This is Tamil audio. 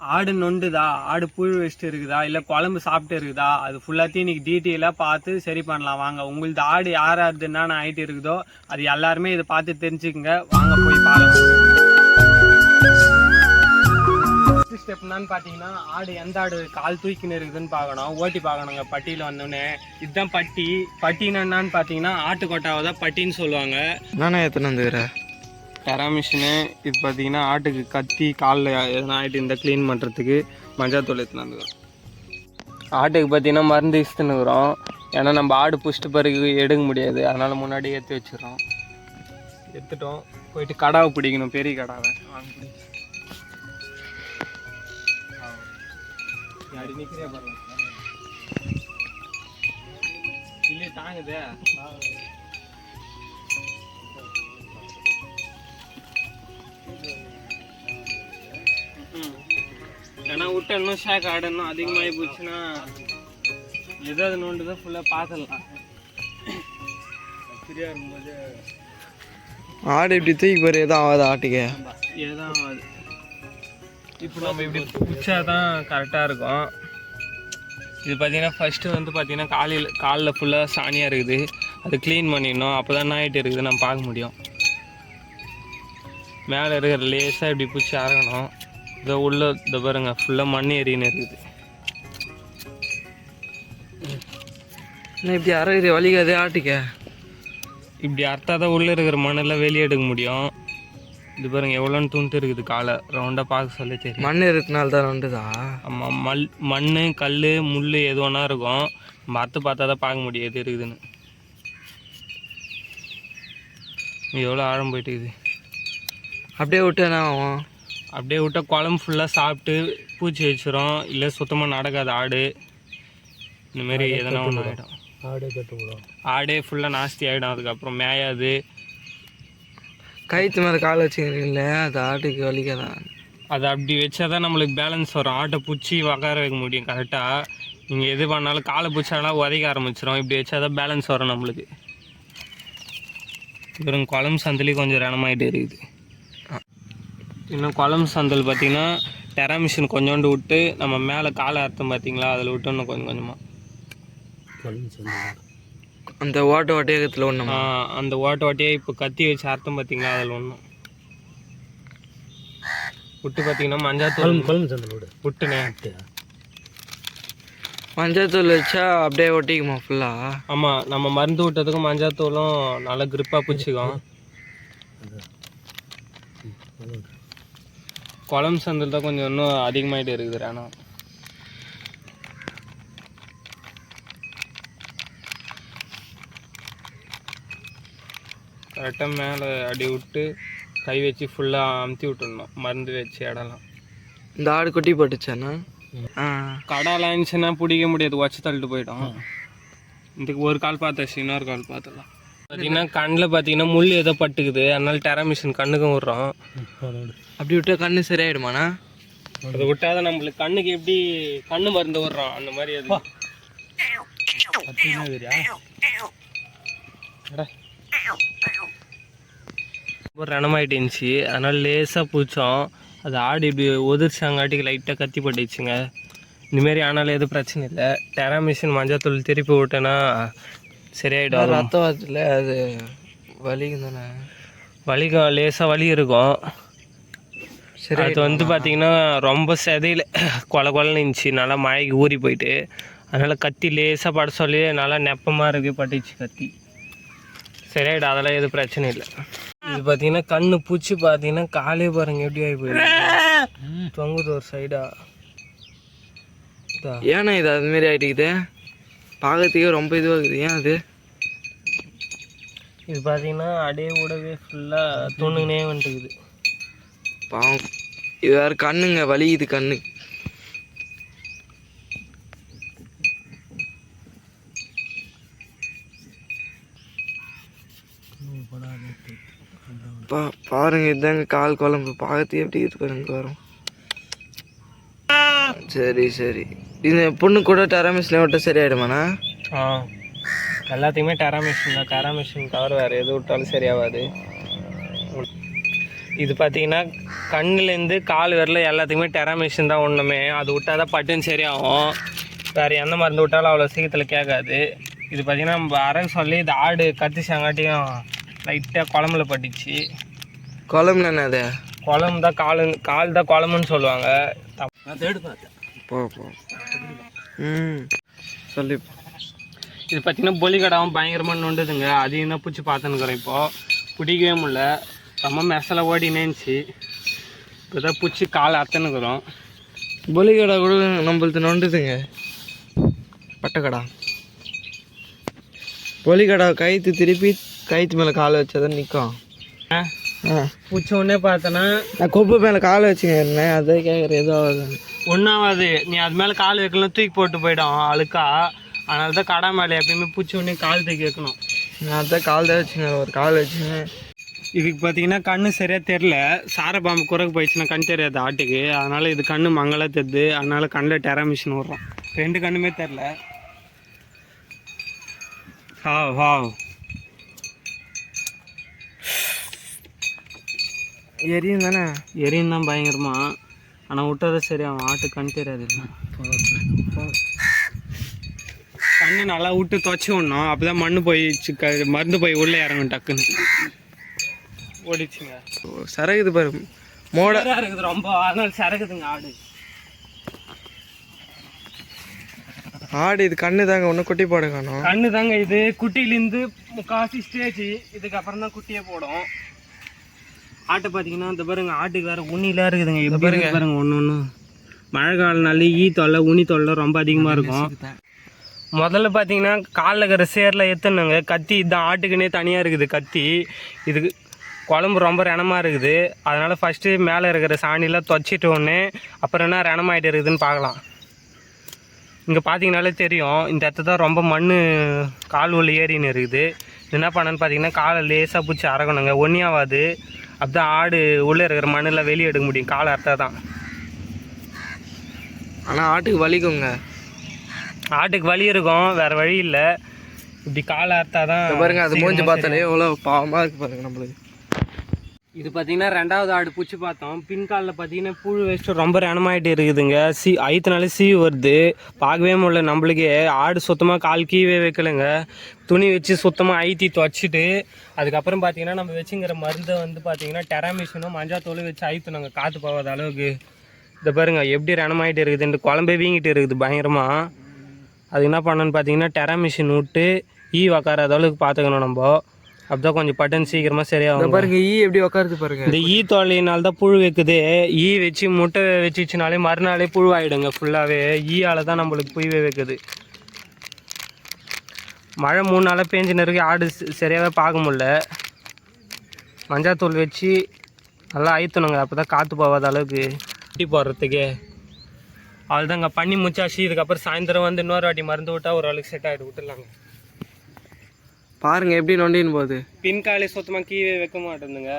ஆடு நொண்டுதா? ஆடு புழு வச்சுட்டு இருக்குதா? இல்லை குழம்பு சாப்பிட்டு இருக்குதா? அது ஃபுல்லாத்தையும் இன்னைக்கு டீட்டெயிலாக பார்த்து சரி பண்ணலாம். வாங்க உங்களது ஆடு யார் யாருது என்னென்ன ஆயிட்டு இருக்குதோ அது எல்லாருமே இதை பார்த்து தெரிஞ்சுக்குங்க. வாங்க போய் பாருங்க ஃபஸ்ட்டு ஸ்டெப் என்னன்னு பார்த்தீங்கன்னா ஆடு எந்த ஆடு கால் தூக்கின்னு இருக்குதுன்னு பார்க்கணும். ஓட்டி பார்க்கணுங்க பட்டியில் வந்தோடனே இதுதான் பட்டி. பட்டினா என்னன்னு பார்த்தீங்கன்னா ஆட்டு கொட்டாவை தான் பட்டின்னு சொல்லுவாங்க. நானே எத்தனை வந்துக்கிறேன் டெரா மிஷினு இது பார்த்தீங்கன்னா ஆட்டுக்கு கத்தி காலில் எதனா ஆகிட்டு இந்த க்ளீன் பண்ணுறதுக்கு மஞ்சாத்தூள் எடுத்துன்னு வந்துக்கிறோம் ஆட்டுக்கு பார்த்தீங்கன்னா மருந்து இஸ்துன்னுக்குறோம் ஏன்னா நம்ம ஆடு புஷ்ட்டு பிறகு எடுக்க முடியாது. அதனால் முன்னாடி ஏற்றி வச்சுக்கிறோம் எடுத்துட்டோம். போயிட்டு கடாவை பிடிக்கணும். பெரிய கடாவை. வாங்க நிற்கிறே பாருங்க. இல்லையே தாங்குதே. ஏன்னா விட்டு இன்னும் ஷேக் ஆடு இன்னும் அதிகமாகி போச்சுன்னா எது அது நோண்டுதோ ஃபுல்லாக பார்த்துடலாம். ஃப்ரீயாக இருக்கும்போது ஆடு இப்படி தூக்கி போகிற எதுவும் ஆகாது ஆட்டுக்கு. இதுதான் அது இப்போ நம்ம இப்படி பிடிச்சா தான் கரெக்டாக இருக்கும். இது பார்த்தீங்கன்னா ஃபஸ்ட்டு வந்து பார்த்தீங்கன்னா காலையில் காலில் ஃபுல்லாக சாணியாக இருக்குது. அது க்ளீன் பண்ணிடணும். அப்போ தான் நாயிட்டு இருக்குது. நம்ம பார்க்க முடியும். மேலே இருக்கிற லேசாக இப்படி பிடிச்சி அறக்கணும். இதோ உள்ள இந்த பாருங்க ஃபுல்லாக மண் ஏறின்னு இருக்குது. இப்படி அரைக்குது வலிக்காதே ஆட்டுக்கு? இப்படி அறுத்தா தான் உள்ளே இருக்கிற மண்ணெல்லாம் வெளியே எடுக்க முடியும். இது பாருங்க எவ்வளோன்னு துண்டு இருக்குது காலை. ரவுண்டாக பார்க்க சொல்ல தெரியும். மண் இருக்கனால தான் நண்டுதா ஆமாம் மல் மண் கல் முள் எது ஒன்றா இருக்கும். நம்ம அறுத்து பார்த்தா தான் பார்க்க முடியும் எது இருக்குதுன்னு. எவ்வளோ ஆழம் போயிட்டு இருக்குது. அப்படியே விட்டு என்ன ஆகும்? அப்படியே விட்டா குழம்பு ஃபுல்லாக சாப்பிட்டு பூச்சி வச்சிரும். இல்லை சுத்தமாக நடக்காது ஆடு. இந்த மாதிரி எதனா ஒன்று ஆகிடும் ஆடே கட்டுவிடும். ஆடே ஃபுல்லாக நாஸ்தி ஆகிடும் அதுக்கப்புறம் மேயாது. கயிற்று மேலே கால் வச்சுக்கிறீங்களே அது ஆட்டுக்கு வலிக்காதான் அது அப்படி வச்சா தான் நம்மளுக்கு பேலன்ஸ் வரும். ஆட்டை பிடிச்சி உக்கார வைக்க முடியும் கரெக்டாக நீங்கள் எது பண்ணாலும் காலை பிடிச்சாலும் உதைக்க ஆரம்பிச்சிடும் இப்படி வச்சா தான் பேலன்ஸ் வரும் நம்மளுக்கு. அப்புறம் குழம்பு சந்தலி கொஞ்சம் ரணமாயிட்டு இருக்குது. இன்னும் குழம்பு சந்தல் பார்த்தீங்கன்னா டெரா மிஷின் கொஞ்சோண்டு விட்டு நம்ம மேலே காலை அர்த்தம் பார்த்தீங்களா? அதில் விட்டு இன்னும் கொஞ்சம். கொஞ்சமாக அந்த ஓட்ட ஓட்டையகத்தில் ஒன்றுமா அந்த ஓட்ட ஓட்டையே இப்போ கத்தி வச்சு அர்த்தம் பார்த்தீங்களா? அதில் ஒன்றும் விட்டு பார்த்தீங்கன்னா மஞ்சாத்தூள் குழம்பு சந்தல் விடு. விட்டுனே. மஞ்சத்தூள் வச்சா அப்படியே ஒட்டிக்குமா ஃபுல்லாக ஆமாம் நம்ம மருந்து விட்டதுக்கும் மஞ்சாத்தூளும் நல்லா grip-ஆ பிடிச்சிக்கும். குழம்பு சந்தல் தான் கொஞ்சம் இன்னும் அதிகமாகிட்டு இருக்குது ஆனால் கரெக்டாக மேலே அடி விட்டு கை வச்சு ஃபுல்லாக அமுத்தி விட்டுடணும். மருந்து வச்சு இடம்லாம் இந்த ஆடு குட்டி போட்டுச்சாண்ணா? ஆ. கடாலாம் இருந்துச்சுன்னா பிடிக்க முடியாது. உடச்சி தள்ளிட்டு போயிடும். இதுக்கு ஒரு கால் பார்த்தாச்சு இன்னொரு கால் பார்த்துடலாம். பார்த்தீங்கன்னா கண்ணில் பார்த்தீங்கன்னா முள் ஏதோ பட்டுக்குது. அதனால டெரா மிஷின் கண்ணுக்கும் விட்றோம். அப்படி விட்டா கண்ணு சரியாயிடுமாண்ணா? அதை விட்டாதான் நம்மளுக்கு கண்ணுக்கு எப்படி கண்ணு மருந்து விடுறோம். அந்த மாதிரி அது. ரணமாயிட்டு இருந்துச்சு அதனால லேசாக பூச்சோம். அது ஆடு இப்படி ஒதிர்ச்சாங்காட்டிக்கு லைட்டாக கத்தி பட்டுச்சுங்க. இந்தமாரி ஆனாலும் எதுவும் பிரச்சனை இல்லை. டெரா மிஷின் மஞ்சத்தூள் திருப்பி விட்டேன்னா சரியாயிடும். அது ரத்தம் வரல அது வலிக்கும் தானே. வலிக்கும் லேசாக வலி இருக்கும். சரி அது வந்து பார்த்தீங்கன்னா ரொம்ப செதையில் கொல கொலன்னு இருந்துச்சு. நல்லா மழைக்கு ஊறி போயிட்டு. அதனால் கத்தி லேசாக பட சொல்லி நல்லா நெப்பமாக இருக்கு பட்டுச்சு கத்தி. சரியாயிடும் அதெல்லாம் எதுவும் பிரச்சனை இல்லை. இது பார்த்தீங்கன்னா கண்ணு பூச்சி பார்த்தீங்கன்னா காலே பாருங்க எப்படி ஆகி போயிடுது தொங்குது ஒரு சைடா ஏண்ணா இது. அது மாரி ஆகிட்டுக்குது பார்க்கறதுக்கே ரொம்ப இதுவாக இருக்குது. ஏன் அது? இது பார்த்தீங்கன்னா அடையே விடவே ஃபுல்லாக துணுனே வந்துட்டுக்குது பாவம். இது வேறு கண்ணுங்க வலிக்குது கண்ணு. பா பாருங்க இதாங்க கால் குழம்பு. பார்க்கறதுக்கு எப்படி இருக்கு பாருங்க வரும். சரி சரி. இந்த பொண்ணு கூட டெரமிஸ்ல விட்டா சரியாயிடுமாண்ணா? ஆ. எல்லாத்தையுமே டெரா மிஷின் தான். டெரா மிஷின் தவிர வேறு எது விட்டாலும் சரியாகாது இது பார்த்தீங்கன்னா கண்ணுலேருந்து கால் வரல எல்லாத்துக்குமே டெராமிஷன் தான் ஒன்றுமே அது விட்டால் தான் பட்டுன்னு சரியாகும். வேறு எந்த மருந்து விட்டாலும் அவ்வளோ சீக்கிரத்தில் கேட்காது. இது பார்த்திங்கன்னா நம்ம அரை சொல்லி இது ஆடு கத்திச்சாங்காட்டியும் லைட்டாக குழம்புல பட்டுச்சு. குழம்புல என்னது குழம்பு தான் காலு கால் தான் குழம்புன்னு சொல்லுவாங்க. போ போ. ம். சொல்லி. இது பார்த்தீங்கன்னா பொலிகடாவும் பயங்கரமாக நொண்டுதுங்க. அதையும் தான் பிடிச்சி பார்த்துன்னுக்குறோம் இப்போது பிடிக்கவே முடியல. ரொம்ப மெசல ஓடினேச்சு இப்போ தான் பிடிச்சி கால் அத்தனுக்குறோம் பொலிகடா கூட நம்மளுது நொண்டுதுங்க. பட்டக்கடா. பொலிகடா கயிற்று திருப்பி கயிற்று மேலே காலை வச்சாதான் நிற்கும் ஆ. பிடிச்ச உடனே பார்த்தோன்னா நான் கொப்பு மேலே காலை வச்சுங்க இருந்தேன் அதை கேட்குறேன் ஏதோ ஆகுதுன்னு. ஒன்றாவது நீ அது மேலே கால் வைக்கலாம் தூக்கி போட்டு போயிடும் அழுக்கா. அதனால தான் கடை மேலே எப்பயுமே பிடிச்ச உடனே கால் தூக்கி வைக்கணும். நான் அதான் கால் தான் வச்சுங்க ஒரு கால் வச்சுங்க இதுக்கு பார்த்தீங்கன்னா கண்ணு சரியாக தெரில சாரப்பாம்பு குறைக்கு போயிடுச்சுன்னா கண் தெரியாது ஆட்டுக்கு. அதனால் இது கண்ணு மங்களாக தெரியுது. அதனால கண்ணில் டெரா மிஷின் விட்றோம் ரெண்டு கண்ணுமே தெரில வா வா எரியும் தானே? எரியும் தான் பயங்கரமா. ஆனால் விட்டது சரி அவன் ஆட்டு கண் தெரியாது கண்ணு நல்லா விட்டு துவச்சி விடணும். அப்போ தான் மண்ணு போய் மருந்து போய் உள்ளே இறங்கும் டக்குன்னு. ஓடிச்சுங்க சரகுது பாரு. மோட மோடா இருக்குது ரொம்ப அதனால சரக்குதுங்க ஆடு. ஆடு இது கண்ணு தாங்க. ஒன்றும் குட்டி போட காணும். கண்ணு தாங்க இது. குட்டிலேருந்து முக்காசி ஸ்டேஜ் இதுக்கப்புறம் தான் குட்டியே போடும். ஆட்டை பார்த்தீங்கன்னா இந்த பாருங்க ஆட்டுக்கு வேற உண்ணிலாம் இருக்குதுங்க. எப்படி இருக்கு பாருங்க. ஒன்று ஒன்று மழை காலனால ஈ தொல்லை உனி தொல்லை ரொம்ப அதிகமாக இருக்கும். முதல்ல பார்த்தீங்கன்னா காலில் இருக்கிற சேரில் எத்தணுங்க கத்தி இதுதான் ஆட்டுக்குன்னே தனியாக இருக்குது கத்தி. இதுக்கு குழம்பு ரொம்ப ரணமாக இருக்குது. அதனால் ஃபஸ்ட்டு மேலே இருக்கிற சாணிலாம் துவச்சிட்டு ஒன்று அப்புறம் என்ன ரணமாயிட்டு இருக்குதுன்னு பார்க்கலாம் இங்கே பார்த்தீங்கனாலே தெரியும் இந்த இடத்துல தான் ரொம்ப மண் கால் உள்ள ஏறின்னு இருக்குது. இது என்ன பண்ணேன்னு பார்த்தீங்கன்னா காலை லேசாக பிடிச்சி அறக்கணுங்க ஒன்றியாவாது அப்படிதான் ஆடு உள்ளே இருக்கிற மண்ணில் வெளியே எடுக்க முடியும். காலை அறுத்தா தான். ஆனால் ஆட்டுக்கு வலிக்குங்க. ஆட்டுக்கு வலி இருக்கும். வேறு வழி இல்லை. இப்படி காலை அறுத்தா தான் பாருங்க அது மூஞ்சி பார்த்தாலே எவ்வளோ பாவமாக இருக்கு பாருங்க நம்மளுக்கு. இது பார்த்தீங்கன்னா ரெண்டாவது ஆடு பிடிச்சி பார்த்தோம். பின்காலில் பார்த்தீங்கன்னா புழு வச்சுட்டு ரொம்ப ரணமாயிட்டு இருக்குதுங்க. சி ஐத்துனாலே சீவு வருது. பார்க்கவே முடியல நம்மளுக்கே. ஆடு சுத்தமாக கால் கீவே வைக்கலைங்க. துணி வச்சு சுத்தமாக ஐத்தி துவச்சிட்டு அதுக்கப்புறம் பார்த்தீங்கன்னா நம்ம வச்சுங்கிற மருந்தை வந்து பார்த்தீங்கன்னா டெராமிஷனும் மஞ்சாத்தோலும் வச்சு ஐத்துனாங்க காற்று போகாத அளவுக்கு. இதை பாருங்கள் எப்படி ரணமாயிட்டு இருக்குதுன்ட்டு குழம்பே வீங்கிட்டு இருக்குது பயங்கரமாக அது என்ன பண்ணணும்னு பார்த்தீங்கன்னா டெராமிஷின் விட்டு ஈ உக்காராத அளவுக்கு பார்த்துக்கணும் நம்ம. அப்பதான் கொஞ்சம் பட்டன் சீக்கிரமாக இந்த சரியாகும் பாருங்க ஈ எப்படி உட்காருது பாருங்க. இந்த ஈ தொல்லையினால தான் புழு வைக்குது. ஈ வச்சு முட்டை வச்சுச்சுனாலே மறுநாளே புழுவாயிடுங்க ஃபுல்லாகவே ஈயால் தான் நம்மளுக்கு புய்வே வைக்குது. மழை மூணு நாளாக பேஞ்சின்னு இருக்கு ஆடு ச- சரியாவே பார்க்க முடில மஞ்சாத்தூள் வச்சு நல்லா அழுத்தணுங்க. அப்போ தான் காற்று போகாத அளவுக்கு. குட்டி போடுறதுக்கே. அவ்வளோதாங்க பண்ணி முச்சாச்சு இதுக்கப்புறம் சாயந்தரம் வந்து இன்னொரு வாட்டி மருந்து விட்டா ஒரு அளவுக்கு செட் ஆகிட்டு விட்டுலாங்க பாருங்க எப்படி நொண்டின்னு போகுது. பின்காலே சுத்தமாக கீழே வைக்க மாட்டேங்குதுங்க